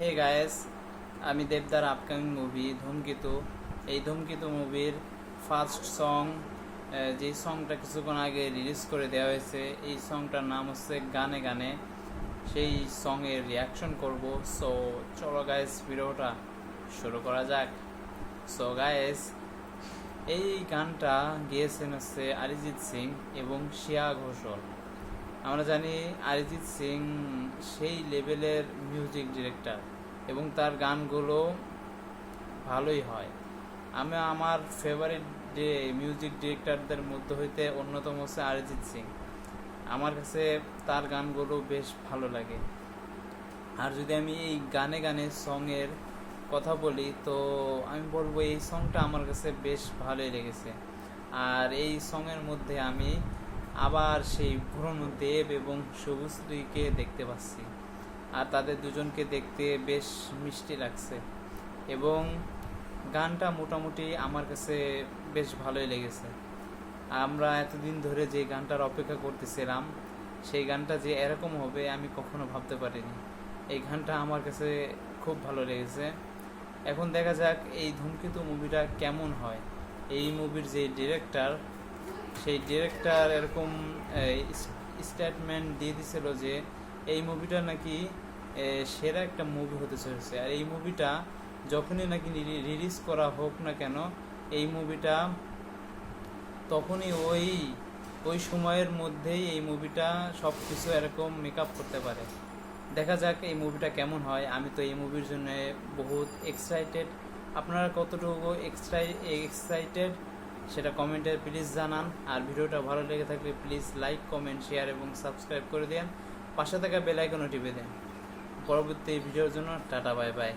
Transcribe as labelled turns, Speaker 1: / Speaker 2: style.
Speaker 1: হে guys আমি দেবদার upcoming movie ধূমকেতু। এই ধূমকেতু মুভির ফার্স্ট সং যেই সংটা কিছুক্ষণ আগে রিলিজ করে দেওয়া হয়েছে, এই সংটার নাম হচ্ছে গানে গানে। সেই সঙের রিয়াকশন করব। সো চলো গায়েস ভিডিওটা শুরু করা যাক। সো গায়েস এই গানটা গেয়েছেন হচ্ছে অরিজিৎ সিং এবং শিয়া ঘোষল। আমরা জানি অরিজিৎ সিং সেই লেভেলের মিউজিক ডিরেক্টর এবং তার গানগুলো ভালোই হয়। আমি আমার ফেভারিট যে মিউজিক ডিরেক্টরদের মধ্যে হইতে অন্যতম হচ্ছে অরিজিৎ সিং। আমার কাছে তার গানগুলো বেশ ভালো লাগে। আর যদি আমি এই গানে গানে সঙের কথা বলি, তো আমি বলব এই সংটা আমার কাছে বেশ ভালোই লেগেছে। আর এই সঙের মধ্যে আমি আবার সেই পুরনো দেব এবং সবুজকে দেখতে পাচ্ছি। আর তাদের দুজনকে দেখতে বেশ মিষ্টি লাগছে। এবং গানটা মোটামুটি আমার কাছে বেশ ভালোই লেগেছে। আমরা এতদিন ধরে যে গানটার অপেক্ষা করতেছিলাম, সেই গানটা যে এরকম হবে আমি কখনো ভাবতে পারিনি। এই গানটা আমার কাছে খুব ভালো লেগেছে। এখন দেখা যাক এই ধূমকেতু মুভিটা কেমন হয়। এই মুভির যে ডিরেক্টর সেই ডিরেক্টর এরকম স্টেটমেন্ট দিয়ে দিছিল যে, এই মুভিটা নাকি সেরা একটা মুভি হতে চলেছে। আর এই মুভিটা যখনই নাকি রিলিজ করা হোক না কেন, এই মুভিটা তখনই ওই ওই সময়ের মধ্যেই এই মুভিটা সব কিছু এরকম মেকআপ করতে পারে। দেখা যাক এই মুভিটা কেমন হয়। আমি তো এই মুভির জন্য বহুত এক্সাইটেড আপনারা কতটুকু এক্সট্রাই এক্সাইটেড সেটা কমেন্টে প্লিজ জানান। আর ভিডিওটা ভালো লেগে থাকলে প্লিজ লাইক কমেন্ট শেয়ার এবং সাবস্ক্রাইব করে দেন পাশে থাকা বেলাইকনও টিপে দেন। পরবর্তী ভিডিওর জন্য টাটা বাই বাই